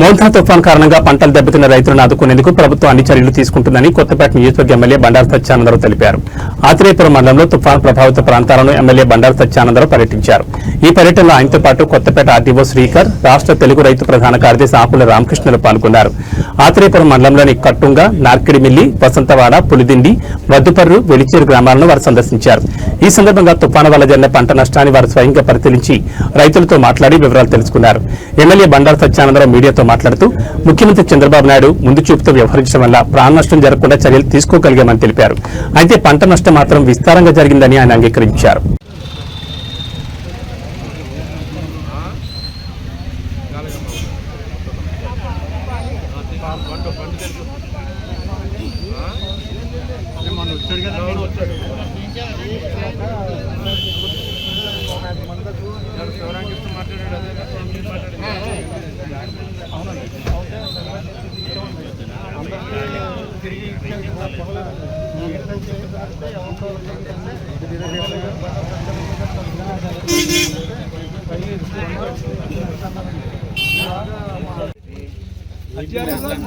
మోంతా తుఫాన్ కారణంగా పంటలు దెబ్బతిన్న రైతులను ఆదుకునేందుకు ప్రభుత్వం అన్ని చర్యలు తీసుకుంటుందని కొత్తపేట నియోజకవర్గ ఎమ్మెల్యే బండారు సత్యానందరావు తెలిపారు. ఆత్రేయపురం మండలంలో తుఫాన్ ప్రభావిత ప్రాంతాలను ఎమ్మెల్యే బండారు సత్యానందరావు పర్యటించారు. ఈ పర్యటనలో ఆయనతో పాటు కొత్తపేట ఆర్టీఓ శ్రీకర్ రాష్ట్ర తెలుగు రైతు ప్రధాన కార్యదర్శి ఆకుల రామకృష్ణులు పాల్గొన్నారు. ఆత్రేయపురం మండలంలోని కట్టుంగ నార్కిడిమిల్లి వసంతవాడ పులిదిండి వద్దుపర్రు వెలిచేరు గ్రామాలను వారు సందర్శించారు. ఈ సందర్భంగా తుఫాను వల్ల జరిగిన పంట నష్టాన్ని వారు స్వయంగా పరిశీలించి రైతులతో మాట్లాడి వివరాలు తెలుసుకున్నారు. ఎమ్మెల్యే బండారు సత్యానందరావు మీడియాతో మాట్లాడుతూ ముఖ్యమంత్రి చంద్రబాబు నాయుడు ముందు చూపుతో వ్యవహరించడం వల్ల ప్రాణ నష్టం జరగకుండా చర్యలు తీసుకోగలిగామని తెలిపారు. అయితే పంట నష్టం మాత్రం విస్తారంగా జరిగిందని ఆయన అంగీకరించారు.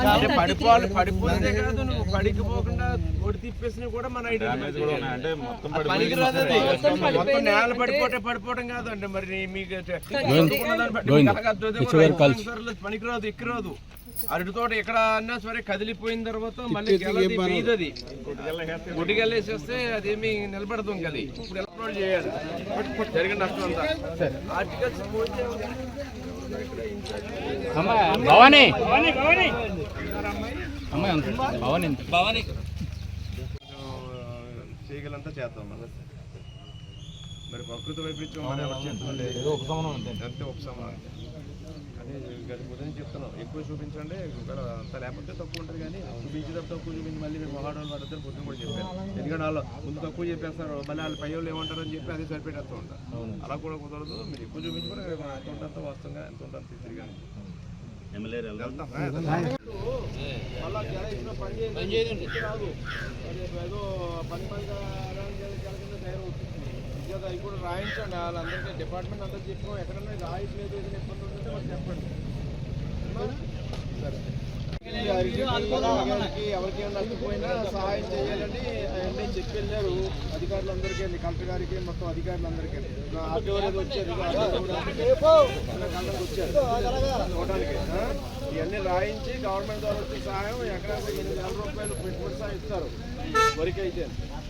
అంటే పడిపోవాలి పడిపోతే కాదు నువ్వు పడికి పోకుండా ఒడి తిప్పేసినవి కూడా మన మొత్తం నేల పడిపోతే పడిపోవడం కాదండి మరి మీకు పనికిరాదు ఎక్కిరాదు అరటి తోట ఎక్కడ అన్నా సరే కదిలిపోయిన తర్వాత మళ్ళీ అది గుడిగెళ్ళేసేస్తే అదేమి నిలబడదు గలి ఇప్పుడు ఎలక్ట్రోల్ చేయాలి? జరిగిన నష్టం అంతా. ఆర్టికల్స్ భవానీ. అమ్మాయి భవానీ భవానీ. చేయగలంతా చేద్దాం మనం మరి ప్రకృతి వైపరీత్యం మన ఎవరి చేతిలో లేదు అంతే. ఉపశమనం. అంతే ఉదయం చెప్తున్నాం. ఎక్కువ చూపించండి. అంత లేకపోతే తక్కువ ఉంటుంది కానీ చూపించేటప్పుడు తక్కువ చూపించి మళ్ళీ మేము మహాడోళ్ళు పడతారు పొద్దున కూడా చెప్పారు. ఎందుకంటే వాళ్ళు ముందు తక్కువ చెప్పేస్తారు. మళ్ళీ వాళ్ళు పై వాళ్ళు ఏమంటారు అని చెప్పి అదే సరిపెట్టేస్తూ ఉంటారు. అలా కూడా కుదరదు. మీరు ఎక్కువ చూపించుకొని ఎంత ఉంటుందో వాస్తవంగా ఎంత ఉంటుందో తిరిగి వెళ్తాం పని అది ఏదో పని పనిగా కింద కూడా రాయించండి వాళ్ళందరికీ డిపార్ట్మెంట్ అంతా చెప్పాం ఎక్కడన్నా రాయట్లేదు ఏదైనా ఇబ్బంది ఉంటుంటే మాకు చెప్పండి సరే అధికారులకి ఎవరికైనా నష్టపోయినా సహాయం చేయాలని అవన్నీ వెళ్ళారు అధికారులందరికీ కలెక్టర్ గారికి మొత్తం అధికారులందరికీ ఆర్టీఓ అనేది వచ్చారు వచ్చారు చూడడానికి ఇవన్నీ రాయించి గవర్నమెంట్ ద్వారా వచ్చే సహాయం ఎకరానికి ఎనిమిది వేల రూపాయలు పెట్టుబడి సహాయం ఇస్తారు వరకు